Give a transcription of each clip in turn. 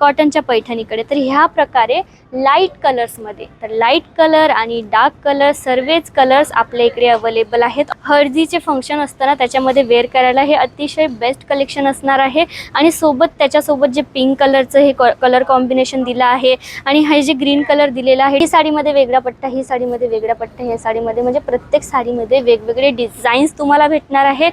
कॉटनच्या पैठणीकडे. तर ह्या प्रकारे लाइट कलर्समध्ये तर लाइट कलर आणि डार्क कलर सर्वच कलर्स आपल्या इकडे अवेलेबल आहेत. हळदीचे फंक्शन असताना त्याच्यामध्ये वेअर करायला हे अतिशय बेस्ट कलेक्शन असणार आहे. आणि सोबत त्याच्यासोबत जे पिंक कलरचं हे कलर कॉम्बिनेशन दिलं आहे आणि हे जे ग्रीन कलर दिलेला आहे ही साडीमध्ये वेगळा पट्टा ही साडीमध्ये वेगळा पट्टा ह्या साडीमध्ये म्हणजे प्रत्येक साडीमध्ये वेगवेगळे डिझाईन्स तुम्हाला भेटणार आहे.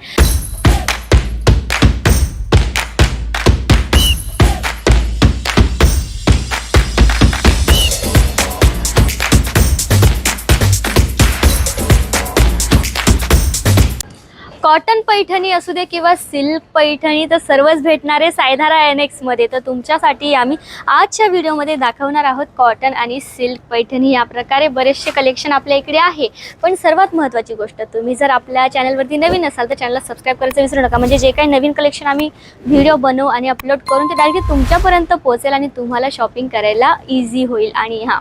पैठणी असू दे किंवा सिल्क पैठणी तर सर्वच भेटणारे सायधारा एन एक्समध्ये तर तुमच्यासाठी आम्ही आजच्या व्हिडिओमध्ये दाखवणार आहोत कॉटन आणि सिल्क पैठणी. या प्रकारे बरेचसे कलेक्शन आपल्या इकडे आहे. पण सर्वात महत्त्वाची गोष्ट तुम्ही जर आपल्या चॅनलवरती नवीन असाल तर चॅनलला सबस्क्राईब करायचं विसरू नका. म्हणजे जे काही नवीन कलेक्शन आम्ही व्हिडिओ बनवू आणि अपलोड करून ते डायरेक्टली तुमच्यापर्यंत पोहोचेल आणि तुम्हाला शॉपिंग करायला इझी होईल. आणि हां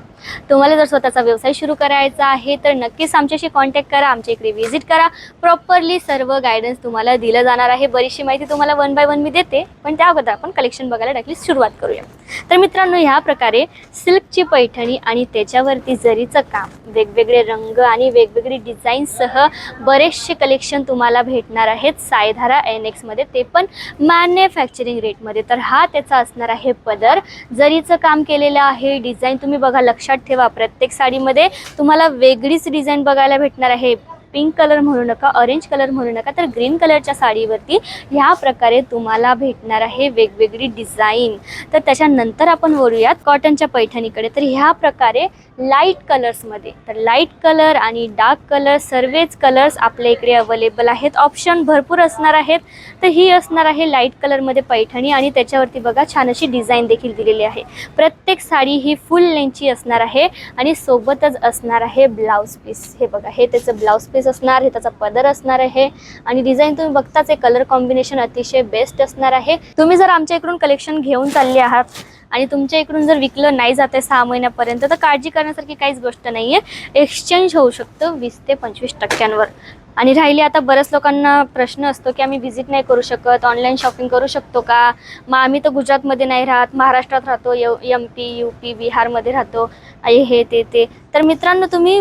तुम्हाला जर स्वतःचा व्यवसाय सुरू करायचा आहे तर नक्कीच आमच्याशी कॉन्टॅक्ट करा. आमच्या इकडे व्हिजिट करा. प्रॉपरली सर्व गायडन्स तुम्हाला दिलं जाणार आहे. बरीचशी माहिती तुम्हाला वन बाय वन मी देते. पण त्या अगोदर आपण कलेक्शन बघायला टाकली सुरुवात करूया. तर मित्रांनो ह्या प्रकारे सिल्कची पैठणी आणि त्याच्यावरती जरीचं काम वेगवेगळे रंग आणि वेगवेगळे डिझाईन्ससह बरेचसे कलेक्शन तुम्हाला भेटणार आहेत सायधारा एन एक्समध्ये ते पण मॅन्युफॅक्चरिंग रेटमध्ये तर हा त्याचा असणार आहे पदर. जरीचं काम केलेलं आहे डिझाईन तुम्ही बघा लक्षात ठेवा. प्रत्येक साडीमध्ये तुम्हाला वेगळीच डिझाईन बघायला भेटणार आहे. पिंक कलर म्हणू नका ऑरेंज कलर म्हणू नका तर ग्रीन कलरच्या साडीवरती ह्या प्रकारे तुम्हाला भेटणार आहे वेगवेगळी डिझाईन. तर त्याच्यानंतर आपण वळूयात कॉटनच्या पैठणीकडे. तर ह्या प्रकारे लाइट कलर्समध्ये तर लाइट कलर आणि डार्क कलर सर्वच कलर्स आपल्या इकडे अवेलेबल आहेत. ऑप्शन भरपूर असणार आहेत. तर ही असणार आहे लाइट कलरमध्ये पैठणी आणि त्याच्यावरती बघा छान अशी डिझाईन देखील दिलेली आहे. प्रत्येक साडी ही फुल लेंथची असणार आहे आणि सोबतच असणार आहे ब्लाऊज पीस. हे बघा हे त्याचं ब्लाऊज पीस असणार हे त्याचा पदर असणार आहे. आणि डिझाईन तुम्ही बघताच आहे कलर कॉम्बिनेशन अतिशय बेस्ट असणार आहे. तुम्ही जर आमच्या इकडून कलेक्शन घेऊन चालले आहात आणि तुमच्या इकडून जर विकलं नाही जाते सहा महिन्यापर्यंत तर काळजी करण्यासारखी काहीच गोष्ट नाही आहे एक्सचेंज होऊ शकतं वीस ते पंचवीस टक्क्यांवर. आणि राहिली आता बऱ्याच लोकांना प्रश्न असतो की आम्ही व्हिजिट नाही करू शकत ऑनलाईन शॉपिंग करू शकतो का? मग आम्ही तर गुजरातमध्ये नाही राहत महाराष्ट्रात राहतो य एम पी यू पी बिहारमध्ये राहतो. हे ते ते. तर मित्रांनो तुम्ही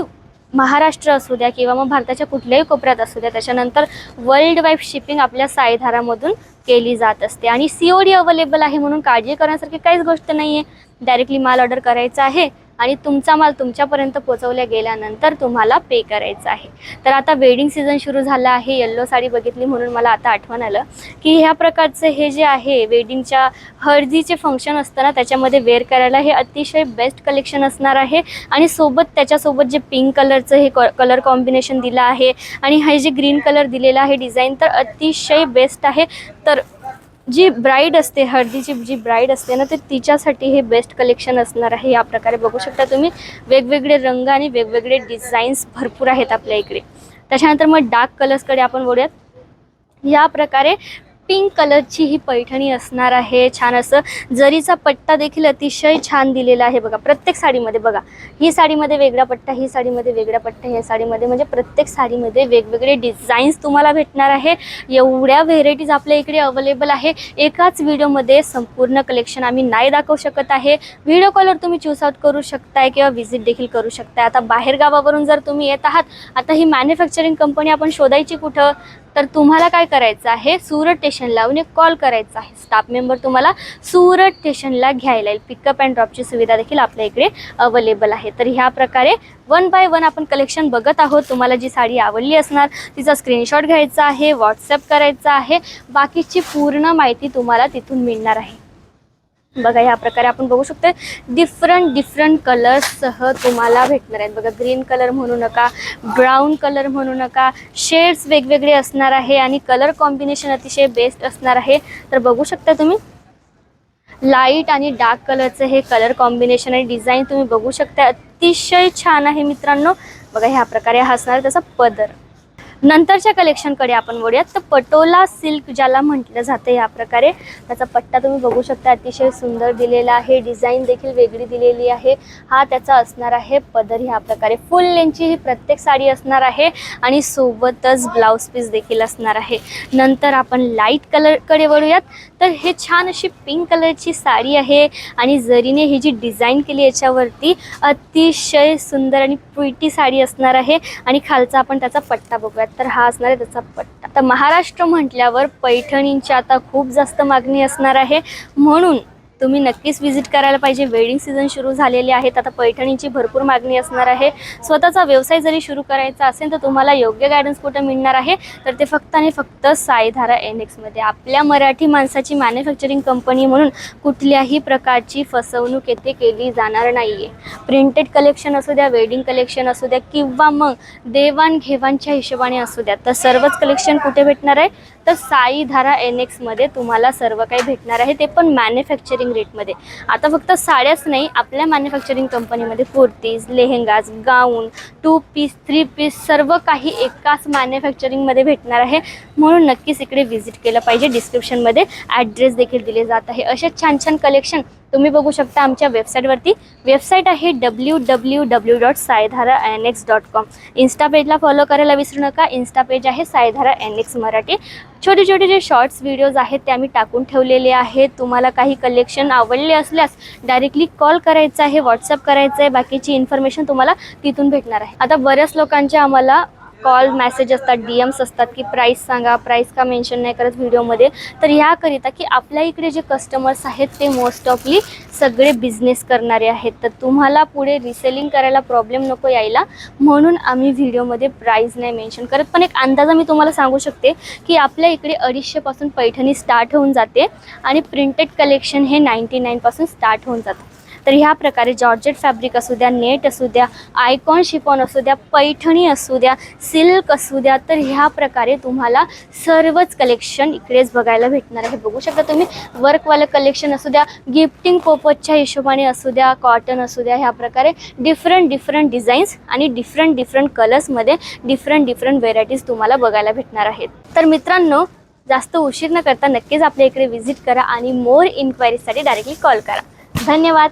महाराष्ट्र असू द्या किंवा मग भारताच्या कुठल्याही कोपऱ्यात असू द्या त्याच्यानंतर वर्ल्ड वाईड शिपिंग आपल्या सायधारामधून केली जात असते. आणि सी ओ डी अवेलेबल आहे म्हणून काळजी करण्यासारखी काहीच गोष्ट नाही आहे डायरेक्टली माल ऑर्डर करायचा आहे. आणि तुमचा माल तुमच्यापर्यंत पोचवल्या गेल्यानंतर तुम्हाला पे करायचं आहे. तर आता वेडिंग सीझन सुरू झाला आहे. येल्लो साडी बघितली म्हणून मला आता आठवण आलं की ह्या प्रकारचे हे जे आहे वेडिंगच्या हळदीचे फंक्शन असतं ना त्याच्यामध्ये वेअर करायला हे अतिशय बेस्ट कलेक्शन असणार आहे. आणि सोबत त्याच्यासोबत जे पिंक कलरचं हे कलर कॉम्बिनेशन दिलं आहे. आणि हे जे ग्रीन कलर दिलेला आहे डिझाईन तर अतिशय बेस्ट आहे. तर जी ब्राईड असते हळदीची जी ब्राईड असते ना तर तिच्यासाठी हे बेस्ट कलेक्शन असणार आहे या प्रकारे बघू शकता तुम्ही. वेगवेगळे रंग आणि वेगवेगळे डिझाईन्स भरपूर आहेत आपल्या इकडे. त्याच्यानंतर मग डार्क कलर्सकडे आपण बोलूयात या प्रकारे पिंक कलरची ही पैठणी असणार आहे. छान असं जरीचा पट्टा देखील अतिशय छान दिलेला आहे बघा. प्रत्येक साडीमध्ये बघा. ही साडीमध्ये वेगळा पट्टा ही साडीमध्ये वेगळा पट्टा ह्या साडीमध्ये म्हणजे प्रत्येक साडीमध्ये वेगवेगळे डिझाईन्स तुम्हाला भेटणार आहे. एवढ्या व्हेरायटीज आपल्या इकडे अवेलेबल आहे. एकाच व्हिडिओमध्ये संपूर्ण कलेक्शन आम्ही नाही दाखवू शकत आहे. व्हिडिओ कॉलवर तुम्ही चूज आउट करू शकताय किंवा व्हिजिट देखील करू शकताय. आता बाहेर गावावरून जर तुम्ही येत आहात आता ही मॅन्युफॅक्चरिंग कंपनी आपण शोधायची कुठं? तर तुम्हाला काय करायचं आहे? सुरत स्टेशनला एक कॉल करायचा आहे. स्टाफ मेंबर तुम्हाला सुरत स्टेशनला घ्यायला येईल. पिकअप अँड ड्रॉपची सुविधा देखील आपल्या इकडे अवेलेबल आहे. तर ह्या प्रकारे वन बाय वन आपण कलेक्शन बघत आहोत. तुम्हाला जी साडी आवडली असणार तिचा स्क्रीनशॉट घ्यायचा आहे व्हॉट्सअप करायचा आहे. बाकीची पूर्ण माहिती तुम्हाला तिथून मिळणार आहे. बघा ह्या प्रकारे आपण बघू शकतो डिफरंट डिफरंट कलर्ससह तुम्हाला भेटणार आहेत. बघा ग्रीन कलर म्हणू नका ब्राऊन कलर म्हणू नका शेड्स वेगवेगळे असणार आहे आणि कलर कॉम्बिनेशन अतिशय बेस्ट असणार आहे. तर बघू शकता तुम्ही. लाइट आणि डार्क कलरचं हे कलर कॉम्बिनेशन आणि डिझाईन तुम्ही बघू शकता. अतिशय छान आहे मित्रांनो. बघा ह्या प्रकारे हा असणार आहे त्याचा पदर. नंतरच्या कलेक्शनकडे आपण वळूयात. तर पटोला सिल्क ज्याला म्हटलं जातं या प्रकारे त्याचा पट्टा तुम्ही बघू शकता. अतिशय सुंदर दिलेला आहे. डिझाईन देखील वेगळी दिलेली आहे. हा त्याचा असणार आहे पदर. ह्या प्रकारे फुल लेंथची ही प्रत्येक साडी असणार आहे आणि सोबतच ब्लाऊज पीस देखील असणार आहे. नंतर आपण लाइट कलरकडे वळूयात. तर हे छान अशी पिंक कलरची साडी आहे आणि जरीने ही जी डिझाईन केली याच्यावरती अतिशय सुंदर आणि प्रिटी साडी असणार आहे. आणि खालचा आपण त्याचा पट्टा बघूयात. तर हा असणार आहे त्याचा पट्टा. तर महाराष्ट्र म्हटल्यावर पैठणींची आता खूप जास्त मागणी असणार आहे. म्हणून तुम्ही नक्कीच व्हिजिट करायला पाहिजे. वेडिंग सीझन सुरू झालेले आहेत आता पैठणीची भरपूर मागणी असणार आहे. स्वतःचा व्यवसाय जरी सुरू करायचा असेल तर तुम्हाला योग्य गायडन्स कुठं मिळणार आहे? तर ते फक्त आणि फक्त साईधारा एन एक्समध्ये आपल्या मराठी माणसाची मॅन्युफॅक्चरिंग कंपनी म्हणून कुठल्याही प्रकारची फसवणूक येथे केली जाणार नाही आहे प्रिंटेड कलेक्शन असू द्या वेडिंग कलेक्शन असू द्या किंवा मग देवाणघेवाणच्या हिशोबाने असू द्या तर सर्वच कलेक्शन कुठे भेटणार आहे? तर साईधारा एन एक्समध्ये तुम्हाला सर्व काही भेटणार आहे. ते पण मॅन्युफॅक्चरिंग रेटमध्ये. आता फक्त साड्याच नाही आपल्या मॅन्युफॅक्चरिंग कंपनीमध्ये kurtis lehengas gown two piece three piece सर्व काही एकाच मॅन्युफॅक्चरिंगमध्ये भेटणार आहे. म्हणून नक्कीच इकडे व्हिजिट केलं पाहिजे. डिस्क्रिप्शनमध्ये ॲड्रेस देखील दिले जात आहे. असे छान छान कलेक्शन तुम्ही बघू शकता आमच्या वेबसाईटवरती. वेबसाईट आहे W W W dot Saidhara N X dot com Insta पेजला follow करायला विसरू नका. इन्स्टा पेज आहे सायधारा एन एक्स मराठी. छोटे छोटे जे शॉर्ट्स व्हिडिओज आहेत ते आम्ही टाकून ठेवलेले आहेत. तुम्हाला काही कलेक्शन आवडले असल्यास डायरेक्टली कॉल करायचा आहे व्हॉट्सअप करायचं आहे. बाकीची इन्फॉर्मेशन तुम्हाला तिथून भेटणार आहे. आता बऱ्याच लोकांचे आम्हाला कॉल मेसेज असतात डी एम्स असतात की प्राईस सांगा प्राईस का मेन्शन नाही करत व्हिडिओमध्ये तर ह्याकरिता की आपल्या इकडे जे कस्टमर्स आहेत ते मोस्ट ऑफली सगळे बिझनेस करणारे आहेत. तर तुम्हाला पुढे रिसेलिंग करायला प्रॉब्लेम नको यायला. म्हणून आम्ही व्हिडिओमध्ये प्राईस नाही मेन्शन करत. पण एक अंदाजा मी तुम्हाला सांगू शकते की आपल्या इकडे अडीचशेपासून पैठणी स्टार्ट होऊन जाते आणि प्रिंटेड कलेक्शन हे नाईंटी नाईनपासून स्टार्ट होऊन जातं. तर ह्या प्रकारे जॉर्जेट फॅब्रिक असू द्या नेट असू द्या आयकॉन शिफॉन असू द्या पैठणी असू द्या सिल्क असू द्या तर ह्या प्रकारे तुम्हाला सर्वच कलेक्शन इकडेच बघायला भेटणार आहे. बघू शकता तुम्ही वर्कवालं कलेक्शन असू द्या गिफ्टिंग पोपटच्या हिशोबाने असू द्या कॉटन असू द्या ह्या प्रकारे डिफरंट डिफरंट डिझाईन्स आणि डिफरंट डिफरंट कलर्समध्ये डिफरंट डिफरंट व्हेरायटीज तुम्हाला बघायला भेटणार आहेत. तर मित्रांनो जास्त उशीर न करता नक्कीच आपल्या इकडे व्हिजिट करा आणि मोर इन्क्वायरीसाठी डायरेक्टली कॉल करा. धन्यवाद.